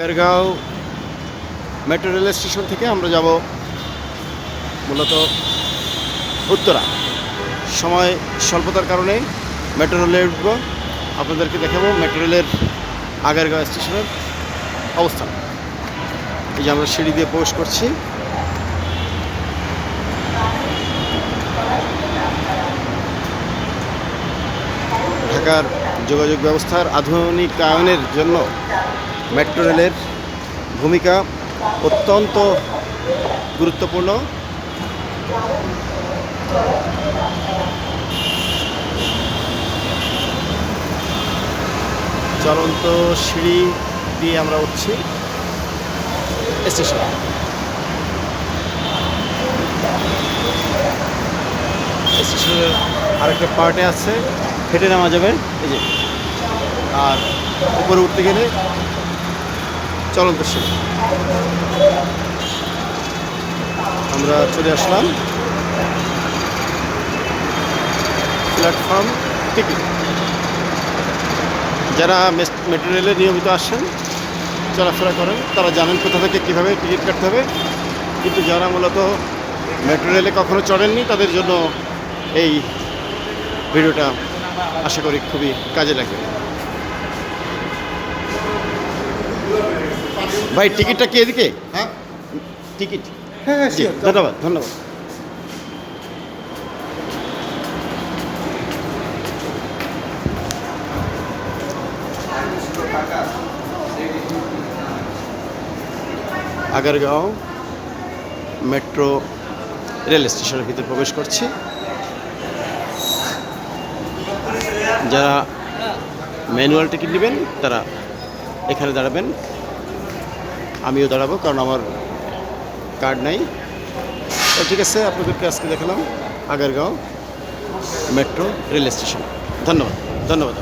গারগাঁও metro rail station থেকে আমরা যাব মূলত উত্তরা। সময় স্বল্পতার কারণে মেট্রো রেলে উঠব। আপনাদেরকে দেখাবো মেট্রো রেলের আগারগাঁও স্টেশনের অবস্থান। এই যে আমরা সিঁড়ি দিয়ে প্রবেশ করছি। ঢাকার যোগাযোগ ব্যবস্থার আধুনিকায়নের জন্য মেট্রো রেলের ভূমিকা অত্যন্ত গুরুত্বপূর্ণ। চলন্ত সিঁড়ি দিয়ে আমরা উঠছি স্টেশন। স্টেশনের আরেকটা পার্টে আছে, হেঁটে নামা যাবে, এই যে। আর উপরে উঠতে গেলে চলন্ত সিঁড়ি আমরা চলে আসলাম। Platform ticket. যারা মেস- মেট্রো রেলে নিয়মিত আসেন, চলাফেরা করেন, তারা জানেন কোথা থেকে কীভাবে টিকিট কাটতে হবে। কিন্তু যারা মূলত মেট্রো রেলে কখনো চড়েননি, তাদের জন্য এই ভিডিওটা আশা করি খুবই কাজে লাগবে। ভাই টিকিটটা কি এদিকে? হ্যাঁ। টিকিট। হ্যাঁ হ্যাঁ ধন্যবাদ ধন্যবাদ। আগারগাঁও মেট্রো রেল স্টেশনের ভিতরে প্রবেশ করছি। যারা ম্যানুয়াল টিকিট নেবেন তারা এখানে দাঁড়াবেন। আমিও দাঁড়াবো, কারণ আমার কার্ড নাই। তো ঠিক আছে, আপনাদেরকে আজকে দেখালাম আগারগাঁও মেট্রো রেল স্টেশন ধন্যবাদ ধন্যবাদ।